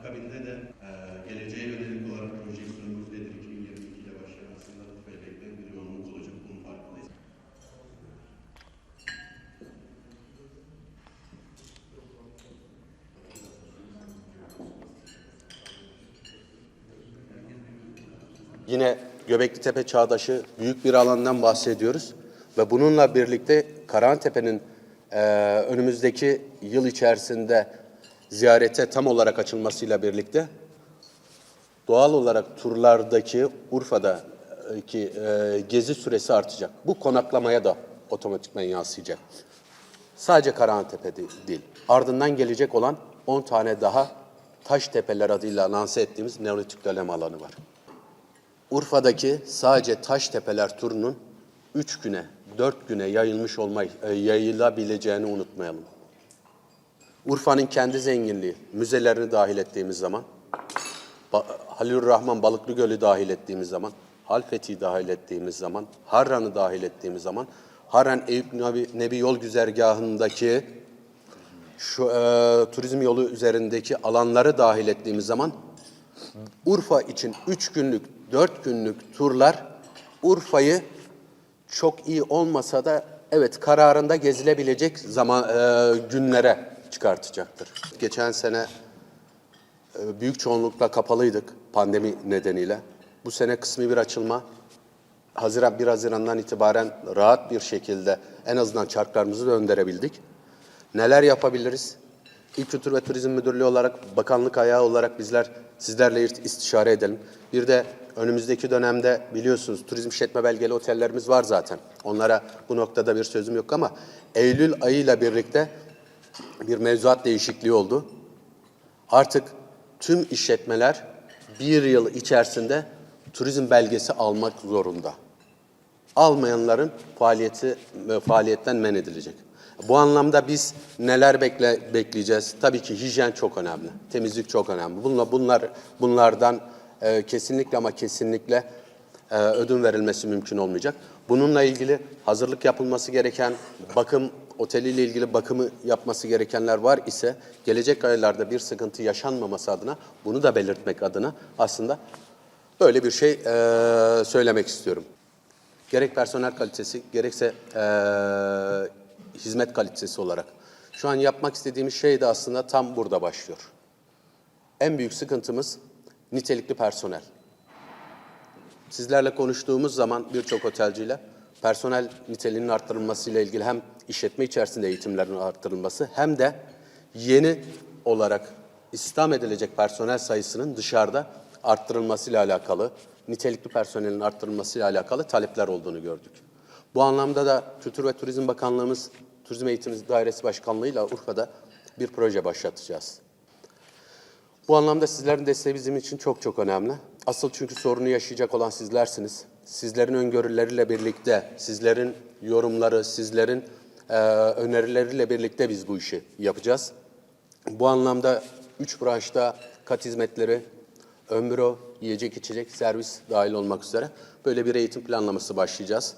Akabinde de e, geleceğe yönelik olarak projeksiyonumuz nedir? 2022 ile başlayan aslında bu bellekte bir yoğunluk olacak. Bunun farkındayız. Yine Göbekli Tepe Çağdaşı büyük bir alandan bahsediyoruz ve bununla birlikte Karahantepe'nin eee, önümüzdeki yıl içerisinde ziyarete tam olarak açılmasıyla birlikte doğal olarak turlardaki Urfa'daki eee, gezi süresi artacak. Bu konaklamaya da otomatikman yansıyacak. Sadece Karahantepe de- değil. Ardından gelecek olan 10 tane daha Taştepeler adıyla lanse ettiğimiz Neolitik dönem alanı var. Urfa'daki sadece Taştepeler turunun 3 güne, 4 güne yayılmış olma, e, yayılabileceğini unutmayalım. Urfa'nın kendi zenginliği, müzelerini dahil ettiğimiz zaman, Halil Rahman Balıklı Gölü dahil ettiğimiz zaman, Halfeti'yi dahil ettiğimiz zaman, Harran'ı dahil ettiğimiz zaman, Harran Eyüp Nebi, Nebi Yol Güzergahı'ndaki şu e, turizm yolu üzerindeki alanları dahil ettiğimiz zaman Urfa için 3 günlük, 4 günlük turlar Urfa'yı çok iyi olmasa da evet kararında gezilebilecek zaman e, günlere çıkartacaktır. Geçen sene e, büyük çoğunlukla kapalıydık pandemi nedeniyle. Bu sene kısmi bir açılma Haziran 1 Haziran'dan itibaren rahat bir şekilde en azından çarklarımızı döndürebildik. Neler yapabiliriz? İl Kültür ve Turizm Müdürlüğü olarak, bakanlık ayağı olarak bizler sizlerle istişare edelim. Bir de önümüzdeki dönemde biliyorsunuz turizm işletme belgeli otellerimiz var zaten. Onlara bu noktada bir sözüm yok ama Eylül ayıyla birlikte bir mevzuat değişikliği oldu. Artık tüm işletmeler bir yıl içerisinde turizm belgesi almak zorunda. Almayanların faaliyeti ve faaliyetten men edilecek. Bu anlamda biz neler bekle, bekleyeceğiz? Tabii ki hijyen çok önemli, temizlik çok önemli. Bunlar, bunlar bunlardan e, kesinlikle ama kesinlikle e, ödün verilmesi mümkün olmayacak. Bununla ilgili hazırlık yapılması gereken bakım oteliyle ilgili bakımı yapması gerekenler var ise gelecek aylarda bir sıkıntı yaşanmaması adına bunu da belirtmek adına aslında böyle bir şey e, söylemek istiyorum. Gerek personel kalitesi gerekse e, hizmet kalitesi olarak. Şu an yapmak istediğimiz şey de aslında tam burada başlıyor. En büyük sıkıntımız nitelikli personel. Sizlerle konuştuğumuz zaman birçok otelciyle personel niteliğinin arttırılmasıyla ilgili hem işletme içerisinde eğitimlerin arttırılması hem de yeni olarak istihdam edilecek personel sayısının dışarıda arttırılmasıyla alakalı, nitelikli personelin arttırılmasıyla alakalı talepler olduğunu gördük. Bu anlamda da Kültür ve Turizm Bakanlığımız Turizm Eğitim Dairesi Başkanlığı'yla Urfa'da bir proje başlatacağız. Bu anlamda sizlerin desteği bizim için çok çok önemli. Asıl çünkü sorunu yaşayacak olan sizlersiniz. Sizlerin öngörüleriyle birlikte, sizlerin yorumları, sizlerin e, önerileriyle birlikte biz bu işi yapacağız. Bu anlamda üç branşta kat hizmetleri, ön yiyecek içecek, servis dahil olmak üzere böyle bir eğitim planlaması başlayacağız.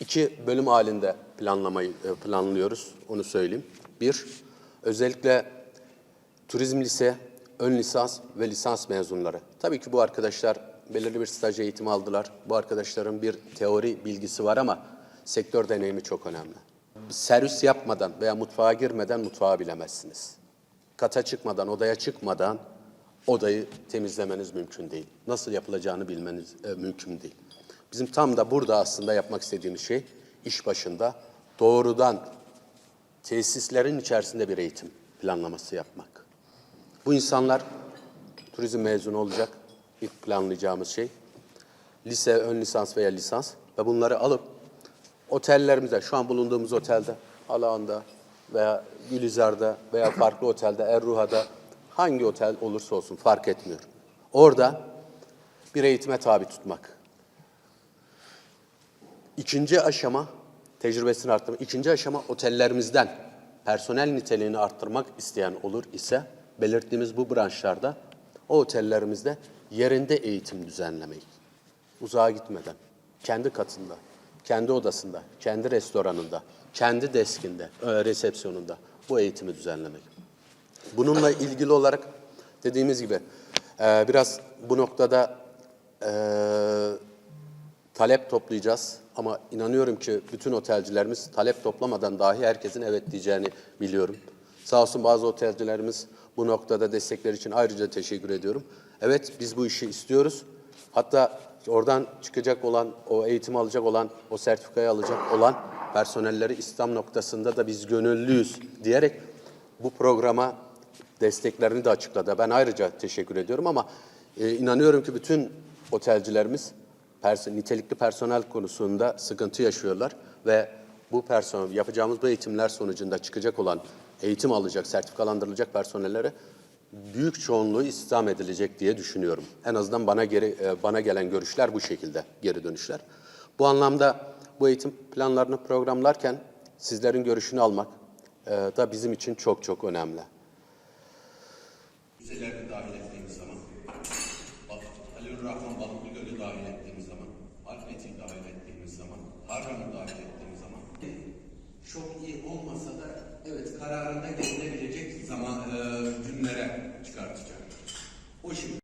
İki bölüm halinde planlamayı e, planlıyoruz, onu söyleyeyim. Bir, özellikle turizm lise, ön lisans ve lisans mezunları. Tabii ki bu arkadaşlar belirli bir staj eğitimi aldılar. Bu arkadaşların bir teori bilgisi var ama sektör deneyimi çok önemli. Servis yapmadan veya mutfağa girmeden mutfağı bilemezsiniz. Kata çıkmadan, odaya çıkmadan odayı temizlemeniz mümkün değil. Nasıl yapılacağını bilmeniz e, mümkün değil. Bizim tam da burada aslında yapmak istediğimiz şey iş başında doğrudan tesislerin içerisinde bir eğitim planlaması yapmak. Bu insanlar turizm mezunu olacak. İlk planlayacağımız şey lise, ön lisans veya lisans ve bunları alıp otellerimizde, şu an bulunduğumuz otelde, Alağan'da veya Gülizar'da veya farklı otelde, Erruha'da hangi otel olursa olsun fark etmiyor. Orada bir eğitime tabi tutmak. İkinci aşama tecrübesini arttırmak. İkinci aşama otellerimizden personel niteliğini arttırmak isteyen olur ise belirttiğimiz bu branşlarda o otellerimizde yerinde eğitim düzenlemeyi. Uzağa gitmeden, kendi katında, kendi odasında, kendi restoranında, kendi deskinde, e, resepsiyonunda bu eğitimi düzenlemek. Bununla ilgili olarak dediğimiz gibi e, biraz bu noktada e, talep toplayacağız. Ama inanıyorum ki bütün otelcilerimiz talep toplamadan dahi herkesin evet diyeceğini biliyorum. Sağ olsun bazı otelcilerimiz bu noktada destekler için ayrıca teşekkür ediyorum. Evet biz bu işi istiyoruz. Hatta oradan çıkacak olan, o eğitimi alacak olan, o sertifikayı alacak olan personelleri İslam noktasında da biz gönüllüyüz diyerek bu programa desteklerini de açıkladı. Ben ayrıca teşekkür ediyorum ama e, inanıyorum ki bütün otelcilerimiz pers- nitelikli personel konusunda sıkıntı yaşıyorlar ve bu personel yapacağımız bu eğitimler sonucunda çıkacak olan eğitim alacak, sertifikalandırılacak personellere büyük çoğunluğu istihdam edilecek diye düşünüyorum. En azından bana geri e, bana gelen görüşler bu şekilde geri dönüşler. Bu anlamda bu eğitim planlarını programlarken sizlerin görüşünü almak e, da bizim için çok çok önemli. Müzelerde dahil ettiğimiz zaman, Halil Rahman Balıklı Gölü dahil ettiğimiz zaman, Alfet'i dahil ettiğimiz zaman, Harran'ı dahil ettiğimiz zaman çok iyi olmasa da evet kararında gelinebilecek zaman e, старости. Очень